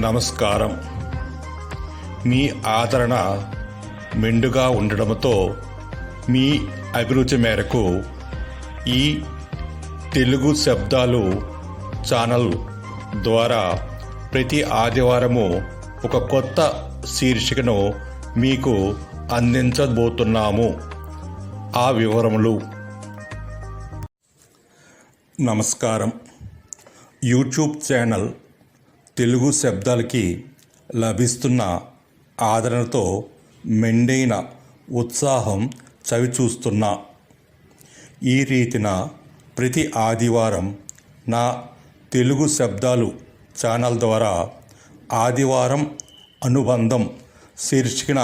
నమస్కారం. మీ ఆదరణ మెండుగా ఉండడంతో మీ అభిరుచి మేరకు ఈ తెలుగు శబ్దాలు ఛానల్ ద్వారా ప్రతి ఆదివారము ఒక కొత్త శీర్షికను మీకు అందించబోతున్నాము. ఆ వివరములు. నమస్కారం. యూట్యూబ్ ఛానల్ తెలుగు శబ్దాలకి లభిస్తున్న ఆదరణతో మెండైన ఉత్సాహం చవిచూస్తున్నా ఈ రీతిన ప్రతి ఆదివారం నా తెలుగు శబ్దాలు ఛానల్ ద్వారా ఆదివారం అనుబంధం శీర్షికన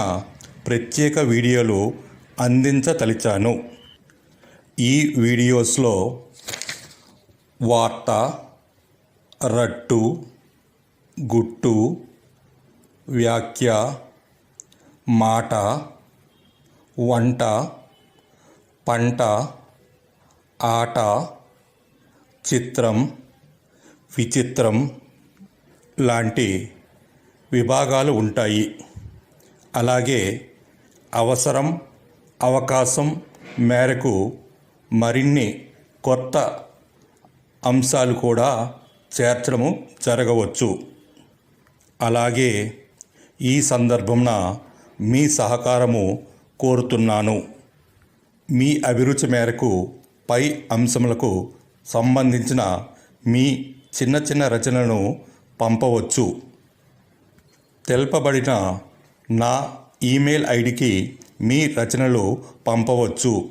ప్రత్యేక వీడియోలు అందించతలిచాను. ఈ వీడియోస్లో వార్త రట్టు గుట్టు వ్యాఖ్య మాట వంట పంట ఆట చిత్రం విచిత్రం లాంటి విభాగాలు ఉంటాయి. అలాగే అవసరం అవకాశం మేరకు మరిన్ని కొత్త అంశాలు కూడా చేర్చడము జరగవచ్చు. అలాగే ఈ సందర్భంన మీ సహకారము కోరుతున్నాను. మీ అభిరుచి మేరకు పై అంశములకు సంబంధించిన మీ చిన్న చిన్న రచనలను పంపవచ్చు. తెలుపబడిన నా ఈమెయిల్ ఐడికి మీ రచనలు పంపవచ్చు.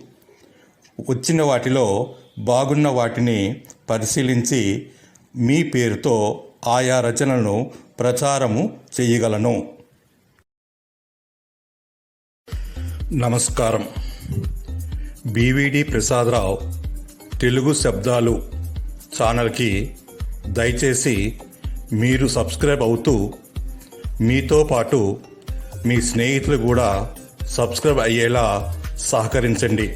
వచ్చిన వాటిలో బాగున్న వాటిని పరిశీలించి మీ పేరుతో ఆయా రచనలను ప్రచారము చేయగలను. నమస్కారం. బీవీడి ప్రసాదరావు తెలుగు శబ్దాలు ఛానల్కి దయచేసి మీరు సబ్స్క్రైబ్ అవుతూ మీతో పాటు మీ స్నేహితులు కూడా సబ్స్క్రైబ్ అయ్యేలా సహకరించండి.